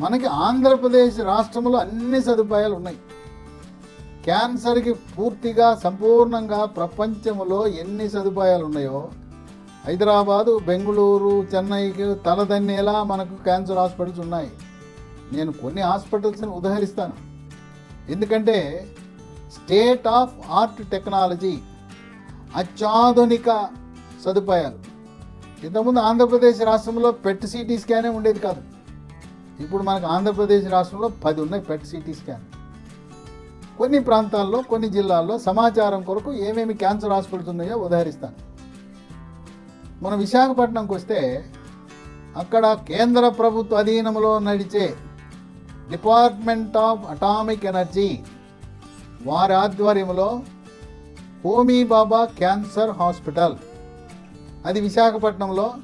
మనకి ఆంధ్రప్రదేశ్ రాష్ట్రంలో అన్ని సదుపాయాలు ఉన్నాయి. క్యాన్సర్కి పూర్తిగా సంపూర్ణంగా ప్రపంచంలో ఎన్ని సదుపాయాలు ఉన్నాయో హైదరాబాదు బెంగళూరు చెన్నైకి తలదన్నేలా మనకు క్యాన్సర్ హాస్పిటల్స్ ఉన్నాయి? నేను కొన్ని హాస్పిటల్స్ని ఉదహరిస్తాను. ఎందుకంటే స్టేట్ ఆఫ్ ఆర్ట్ టెక్నాలజీ అత్యాధునిక సదుపాయాలు. ఇంతకుముందు ఆంధ్రప్రదేశ్ రాష్ట్రంలో పెట్ సిటీ స్కానే ఉండేది కాదు. ఇప్పుడు మనకు ఆంధ్రప్రదేశ్ రాష్ట్రంలో పది ఉన్నాయి పెట్ సిటీ స్కాన్. కొన్ని ప్రాంతాల్లో కొన్ని జిల్లాల్లో సమాచారం కొరకు ఏమేమి క్యాన్సర్ హాస్పిటల్స్ ఉన్నాయో ఉదహరిస్తాను. మన విశాఖపట్నంకి వస్తే అక్కడ కేంద్ర ప్రభుత్వ అధీనంలో నడిచే డిపార్ట్మెంట్ ఆఫ్ అటామిక్ ఎనర్జీ వారి ఆధ్వర్యంలో హోమీ బాబా క్యాన్సర్ హాస్పిటల్. అది విశాఖపట్నంలో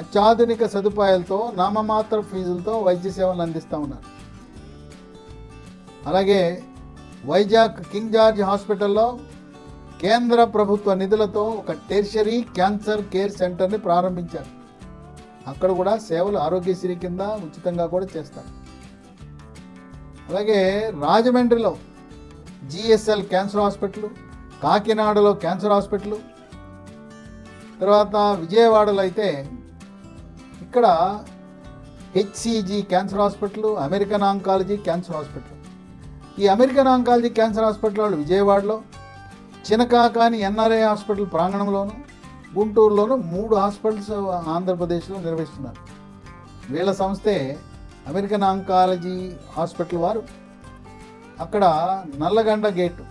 అత్యాధునిక సదుపాయాలతో నామమాత్ర ఫీజులతో వైద్య సేవలు అందిస్తూ ఉన్నారు. అలాగే వైజాగ్ కింగ్ జార్జ్ హాస్పిటల్లో కేంద్ర ప్రభుత్వ నిధులతో ఒక టెర్షరీ క్యాన్సర్ కేర్ సెంటర్ని ప్రారంభించారు. అక్కడ కూడా సేవలు ఆరోగ్యశ్రీ కింద ఉచితంగా కూడా చేస్తారు. అలాగే రాజమండ్రిలో జిఎస్ఎల్ క్యాన్సర్ హాస్పిటల్ కాకినాడలో క్యాన్సర్ హాస్పిటల్ తర్వాత విజయవాడలో అయితే ఇక్కడ HCG cancer hospital American oncology cancer hospital ఈ అమెరికన్ ఆంకాలజీ క్యాన్సర్ హాస్పిటల్ వాళ్ళు విజయవాడలో చినకాకాని ఎన్ఆర్ఐ హాస్పిటల్ ప్రాంగణంలోను గుంటూరులోను మూడు హాస్పిటల్స్ ఆంధ్రప్రదేశ్లో నిర్వహిస్తున్నారు. వీళ్ళ సంస్థే అమెరికన్ ఆంకాలజీ హాస్పిటల్ వారు. అక్కడ నల్లగండ గేట్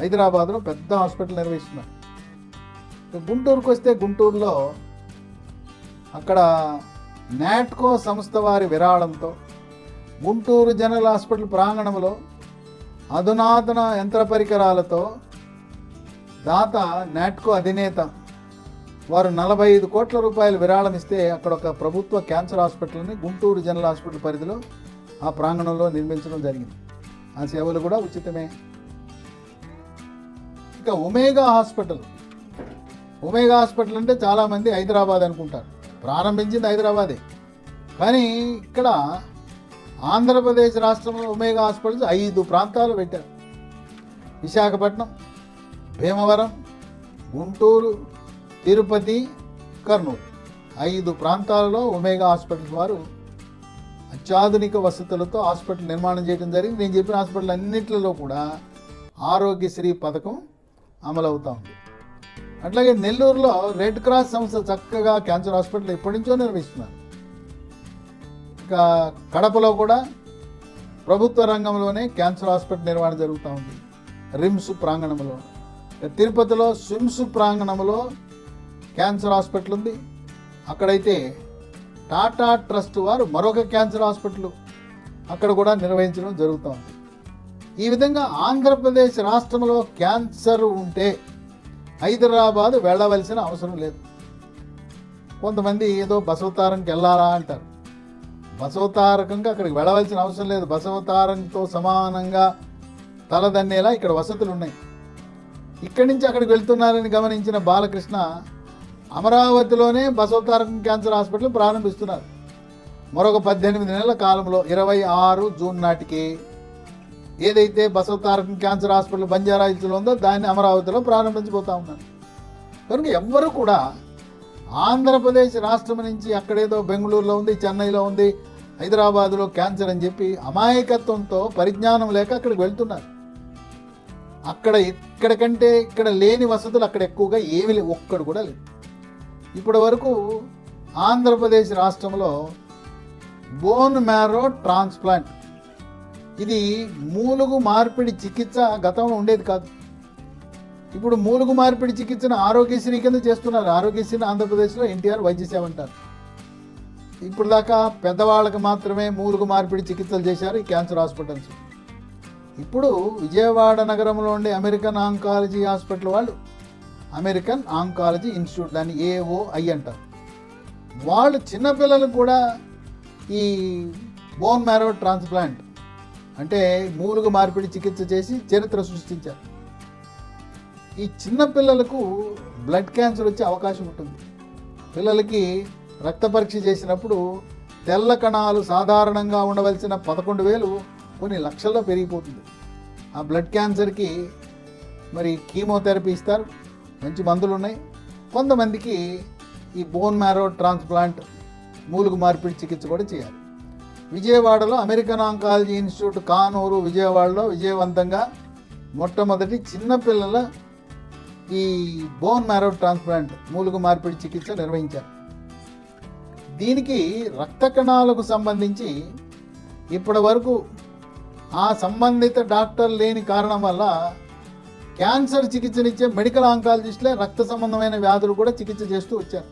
హైదరాబాద్లో పెద్ద హాస్పిటల్ నిర్వహిస్తున్నారు. గుంటూరుకు వస్తే గుంటూరులో అక్కడ నాట్కో సంస్థ వారి విరాళంతో గుంటూరు జనరల్ హాస్పిటల్ ప్రాంగణంలో అధునాతన యంత్ర పరికరాలతో దాత నాట్కో అధినేత వారు నలభై ఐదు కోట్ల రూపాయలు విరాళం ఇస్తే అక్కడ ఒక ప్రభుత్వ క్యాన్సర్ హాస్పిటల్ని గుంటూరు జనరల్ హాస్పిటల్ పరిధిలో ఆ ప్రాంగణంలో నిర్మించడం జరిగింది. ఆ సేవలు కూడా ఉచితమే. ఇక ఒమేగా హాస్పిటల్. ఒమేగా హాస్పిటల్ అంటే చాలామంది హైదరాబాద్ అనుకుంటారు. ప్రారంభించింది హైదరాబాదే. కానీ ఇక్కడ ఆంధ్రప్రదేశ్ రాష్ట్రంలో ఒమేగా హాస్పిటల్స్ ఐదు ప్రాంతాలు పెట్టారు. విశాఖపట్నం భీమవరం గుంటూరు తిరుపతి కర్నూలు. ఐదు ప్రాంతాలలో ఒమేగా హాస్పిటల్ వారు అత్యాధునిక వసతులతో హాస్పిటల్ నిర్మాణం చేయడం జరిగింది. నేను చెప్పిన హాస్పిటల్ అన్నింటిలో కూడా ఆరోగ్యశ్రీ పథకం అమలవుతూ ఉంది. అట్లాగే నెల్లూరులో రెడ్ క్రాస్ సంస్థ చక్కగా క్యాన్సర్ హాస్పిటల్ ఎప్పటి నుంచో నిర్వహిస్తున్నారు. ఇంకా కడపలో కూడా ప్రభుత్వ రంగంలోనే క్యాన్సర్ హాస్పిటల్ నిర్వహణ జరుగుతూ ఉంది. రిమ్స్ ప్రాంగణంలో. తిరుపతిలో స్విమ్స్ ప్రాంగణంలో క్యాన్సర్ హాస్పిటల్ ఉంది. అక్కడైతే టాటా ట్రస్ట్ వారు మరొక క్యాన్సర్ హాస్పిటల్ అక్కడ కూడా నిర్వహించడం జరుగుతూ ఉంది. ఈ విధంగా ఆంధ్రప్రదేశ్ రాష్ట్రంలో క్యాన్సర్ ఉంటే హైదరాబాద్ వెళ్ళవలసిన అవసరం లేదు. కొంతమంది ఏదో బసవతారంకి వెళ్ళాలా అంటారు. బసవతారకంగా అక్కడికి వెళ్ళవలసిన అవసరం లేదు. బసవతారంతో సమానంగా తలదన్నేలా ఇక్కడ వసతులు ఉన్నాయి. ఇక్కడి నుంచి అక్కడికి వెళ్తున్నారని గమనించిన బాలకృష్ణ అమరావతిలోనే బసవతారకం క్యాన్సర్ హాస్పిటల్ ప్రారంభిస్తున్నారు. మరొక పద్దెనిమిది నెలల కాలంలో ఇరవై ఆరు జూన్ నాటికి ఏదైతే బసవతారకం క్యాన్సర్ హాస్పిటల్ బంజారా హిల్స్లో ఉందో దాన్ని అమరావతిలో ప్రారంభించబోతా ఉన్నారు కనుక ఎవ్వరూ కూడా ఆంధ్రప్రదేశ్ రాష్ట్రం నుంచి అక్కడేదో బెంగళూరులో ఉంది చెన్నైలో ఉంది హైదరాబాదులో క్యాన్సర్ అని చెప్పి అమాయకత్వంతో పరిజ్ఞానం లేక అక్కడికి వెళ్తున్నారు. అక్కడ ఇక్కడ కంటే ఇక్కడ లేని వసతులు అక్కడ ఎక్కువగా ఏమి లేవు ఒక్కడు కూడా లేదు ఇప్పటి వరకు ఆంధ్రప్రదేశ్ రాష్ట్రంలో బోన్ మ్యారో ట్రాన్స్ప్లాంట్ ఇది మూలుగు మార్పిడి చికిత్స గతంలో ఉండేది కాదు. ఇప్పుడు మూలుగు మార్పిడి చికిత్సను ఆరోగ్యశ్రీ కింద చేస్తున్నారు. ఆరోగ్యశ్రీని ఆంధ్రప్రదేశ్లో ఎన్టీఆర్ వైద్య సేవ అంటారు. ఇప్పుడు దాకా పెద్దవాళ్ళకి మాత్రమే మూలుగు మార్పిడి చికిత్సలు చేశారు ఈ క్యాన్సర్ హాస్పిటల్స్. ఇప్పుడు విజయవాడ నగరంలో ఉండే అమెరికన్ ఆంకాలజీ హాస్పిటల్ వాళ్ళు అమెరికన్ ఆంకాలజీ ఇన్స్టిట్యూట్ దాన్ని ఏఓఐ అంటారు. వాళ్ళు చిన్నపిల్లలకు కూడా ఈ బోన్ మ్యారో ట్రాన్స్ప్లాంట్ అంటే మూలుగు మార్పిడి చికిత్స చేసి చరిత్ర సృష్టించారు. ఈ చిన్న పిల్లలకు బ్లడ్ క్యాన్సర్ వచ్చే అవకాశం ఉంటుంది. పిల్లలకి రక్త పరీక్ష చేసినప్పుడు తెల్ల కణాలు సాధారణంగా ఉండవలసిన పదకొండు వేలు కొన్ని లక్షల్లో పెరిగిపోతుంది. ఆ బ్లడ్ క్యాన్సర్కి మరి కీమోథెరపీ ఇస్తారు. మంచి మందులు ఉన్నాయి. కొంతమందికి ఈ బోన్ మ్యారో ట్రాన్స్ప్లాంట్ మూలుగు మార్పిడి చికిత్స కూడా చేయాలి. విజయవాడలో అమెరికన్ ఆంకాలజీ ఇన్స్టిట్యూట్ కానూరు విజయవాడలో విజయవంతంగా మొట్టమొదటి చిన్నపిల్లల ఈ బోన్ మ్యారో ట్రాన్స్ప్లాంట్ మూలుగు మార్పిడి చికిత్స నిర్వహించారు. దీనికి రక్త కణాలకు సంబంధించి ఇప్పటి వరకు ఆ సంబంధిత డాక్టర్ లేని కారణం వల్ల క్యాన్సర్ చికిత్సనిచ్చే మెడికల్ ఆంకాలజిస్టులే రక్త సంబంధమైన వ్యాధులు కూడా చికిత్స చేస్తూ వచ్చారు.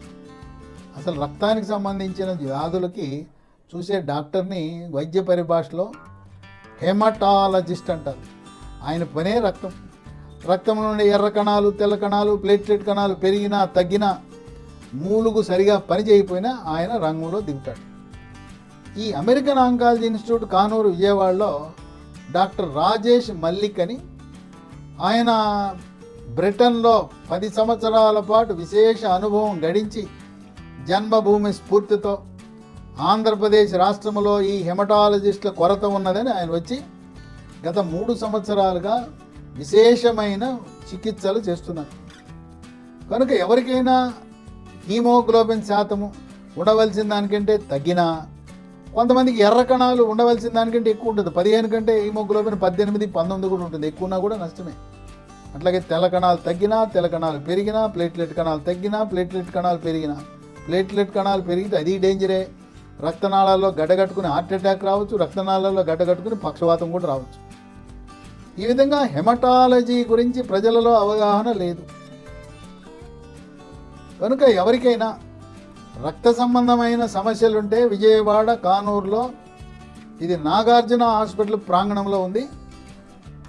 అసలు రక్తానికి సంబంధించిన వ్యాధులకి చూసే డాక్టర్ని వైద్య పరిభాషలో హెమటాలజిస్ట్ అంటారు. ఆయన పనే రక్తం. రక్తంలో నుండి ఎర్ర కణాలు తెల్ల కణాలు ప్లేట్లెట్ కణాలు పెరిగినా తగ్గినా మూలుగు సరిగా పని చేయకపోయినా ఆయన రంగంలో దిగుతాడు. ఈ అమెరికన్ ఆంకాలజీ ఇన్స్టిట్యూట్ కానూరు విజయవాడలో డాక్టర్ రాజేష్ మల్లిక్ అని ఆయన బ్రిటన్లో పది సంవత్సరాల పాటు విశేష అనుభవం గడించి జన్మభూమి స్ఫూర్తితో ఆంధ్రప్రదేశ్ రాష్ట్రంలో ఈ హెమటాలజిస్టుల కొరత ఉన్నదని ఆయన వచ్చి గత మూడు సంవత్సరాలుగా విశేషమైన చికిత్సలు చేస్తున్నారు. కనుక ఎవరికైనా హీమోగ్లోబిన్ శాతము ఉండవలసిన దానికంటే తగ్గినా కొంతమందికి ఎర్ర కణాలు ఉండవలసిన దానికంటే ఎక్కువ ఉంటుంది. పదిహేను కంటే హీమోగ్లోబిన్ పద్దెనిమిది పంతొమ్మిది కూడా ఉంటుంది. ఎక్కువన్నా కూడా నష్టమే. అట్లాగే తెల్ల కణాలు తగ్గినా తెల్ల కణాలు పెరిగినా ప్లేట్లెట్ కణాలు తగ్గినా ప్లేట్లెట్ కణాలు పెరిగినా ప్లేట్లెట్ కణాలు పెరిగితే అది డేంజరే. రక్తనాళాల్లో గడ్డగట్టుకుని హార్ట్ అటాక్ రావచ్చు రక్తనాళాల్లో గడ్డగట్టుకుని పక్షవాతం కూడా రావచ్చు. ఈ విధంగా హెమటాలజీ గురించి ప్రజలలో అవగాహన లేదు. కనుక ఎవరికైనా రక్త సంబంధమైన సమస్యలుంటే విజయవాడ కానూరులో ఇది నాగార్జున హాస్పిటల్ ప్రాంగణంలో ఉంది.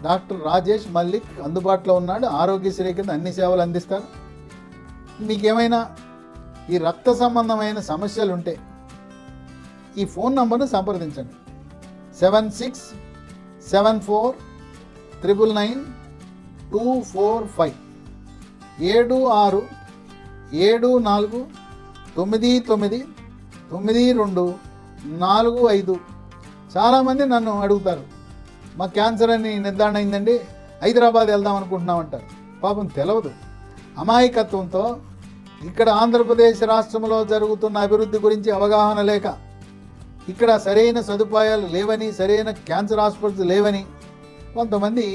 డాక్టర్ రాజేష్ మల్లిక్ అందుబాటులో ఉన్నాడు. ఆరోగ్యశ్రీ కింద అన్ని సేవలు అందిస్తారు. మీకేమైనా ఈ రక్త సంబంధమైన సమస్యలుంటే ఈ ఫోన్ నంబర్ను సంప్రదించండి. Seven six seven four triple nine two four five. ఏడు ఆరు ఏడు నాలుగు తొమ్మిది తొమ్మిది తొమ్మిది రెండు నాలుగు ఐదు. చాలామంది నన్ను అడుగుతారు మా క్యాన్సర్ అని నిర్ధారణ అయిందండి హైదరాబాద్ వెళ్దాం అనుకుంటున్నామంటారు పాపం తెలవదు. అమాయకత్వంతో ఇక్కడ ఆంధ్రప్రదేశ్ రాష్ట్రంలో జరుగుతున్న అభివృద్ధి గురించి అవగాహన లేక ఇక్కడ సరైన సదుపాయాలు లేవని సరైన క్యాన్సర్ హాస్పిటల్స్ లేవని కొంతమంది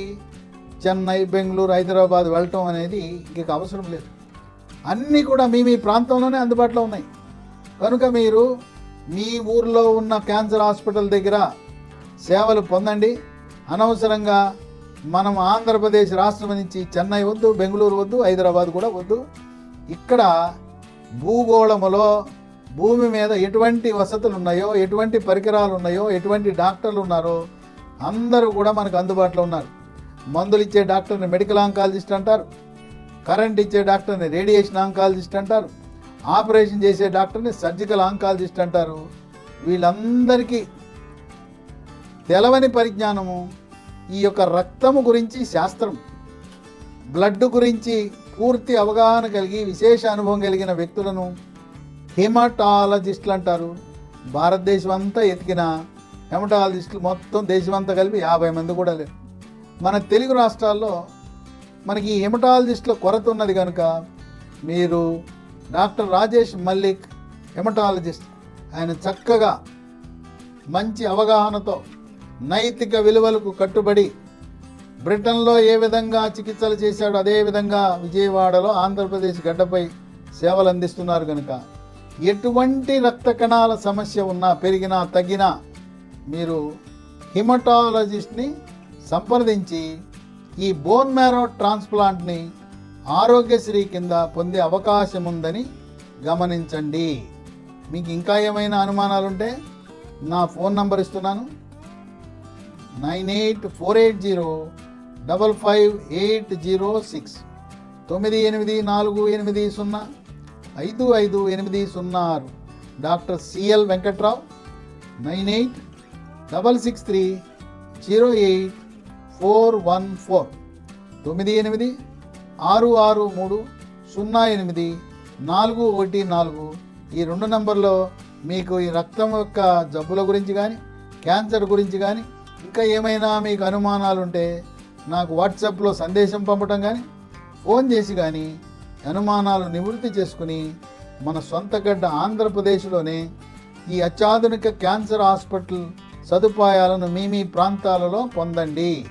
చెన్నై బెంగళూరు హైదరాబాద్ వెళ్ళటం అనేది ఇంక అవసరం లేదు. అన్నీ కూడా మీ మీ ప్రాంతంలోనే అందుబాటులో ఉన్నాయి. కనుక మీరు మీ ఊర్లో ఉన్న క్యాన్సర్ హాస్పిటల్ దగ్గర సేవలు పొందండి. అనవసరంగా మనం ఆంధ్రప్రదేశ్ రాష్ట్రం నుంచి చెన్నై వద్దు బెంగళూరు వద్దు హైదరాబాద్ కూడా వద్దు. ఇక్కడ భూగోళములో భూమి మీద ఎటువంటి వసతులు ఉన్నాయో ఎటువంటి పరికరాలు ఉన్నాయో ఎటువంటి డాక్టర్లు ఉన్నారో అందరూ కూడా మనకు అందుబాటులో ఉన్నారు. మందులు ఇచ్చే డాక్టర్ని మెడికల్ ఆంకాలజిస్ట్ అంటారు. కరెంట్ ఇచ్చే డాక్టర్ని రేడియేషన్ ఆంకాలజిస్ట్ అంటారు. ఆపరేషన్ చేసే డాక్టర్ని సర్జికల్ ఆంకాలజిస్ట్ అంటారు. వీళ్ళందరికీ తెలవని పరిజ్ఞానము ఈ యొక్క రక్తము గురించి శాస్త్రం. బ్లడ్ గురించి పూర్తి అవగాహన కలిగి విశేష అనుభవం కలిగిన వ్యక్తులను హెమటాలజిస్టులు అంటారు. భారతదేశం అంతా ఎతికిన హెమటాలజిస్టులు మొత్తం దేశం అంతా కలిపి యాభై మంది కూడా లేరు. మన తెలుగు రాష్ట్రాల్లో మనకి హెమటాలజిస్టుల కొరత ఉన్నది కనుక మీరు డాక్టర్ రాజేష్ మల్లిక్ హెమటాలజిస్ట్ ఆయన చక్కగా మంచి అవగాహనతో నైతిక విలువలకు కట్టుబడి బ్రిటన్లో ఏ విధంగా చికిత్సలు చేశాడో అదే విధంగా విజయవాడలో ఆంధ్రప్రదేశ్ గడ్డపై సేవలు అందిస్తున్నారు కనుక ఎటువంటి రక్త కణాల సమస్య ఉన్నా పెరిగినా తగ్గినా మీరు హిమటాలజిస్ట్ని సంప్రదించి ఈ బోన్ మ్యారో ట్రాన్స్ప్లాంట్ని ఆరోగ్యశ్రీ కింద పొందే అవకాశం ఉందని గమనించండి. మీకు ఇంకా ఏమైనా అనుమానాలు ఉంటే నా ఫోన్ నంబర్ ఇస్తున్నాను. Nine eight four eight zero double five eight zero six తొమ్మిది ఎనిమిది నాలుగు ఎనిమిది సున్నా ఐదు ఐదు ఎనిమిది సున్నా ఆరు doctor CL Venkatrao nine eight double six three zero eight four one four. తొమ్మిది ఎనిమిది ఆరు ఆరు మూడు సున్నా ఎనిమిది నాలుగు ఒకటి నాలుగు. ఈ రెండు నంబర్లో మీకు ఈ రక్తం యొక్క జబ్బుల గురించి కానీ క్యాన్సర్ గురించి కానీ ఇంకా ఏమైనా మీకు అనుమానాలు ఉంటే నాకు వాట్సాప్లో సందేశం పంపటం కానీ ఫోన్ చేసి కానీ అనుమానాలు నివృత్తి చేసుకుని మన సొంత గడ్డ ఆంధ్రప్రదేశ్లోనే ఈ అత్యాధునిక క్యాన్సర్ హాస్పిటల్ సదుపాయాలను మీ మీ ప్రాంతాలలో పొందండి.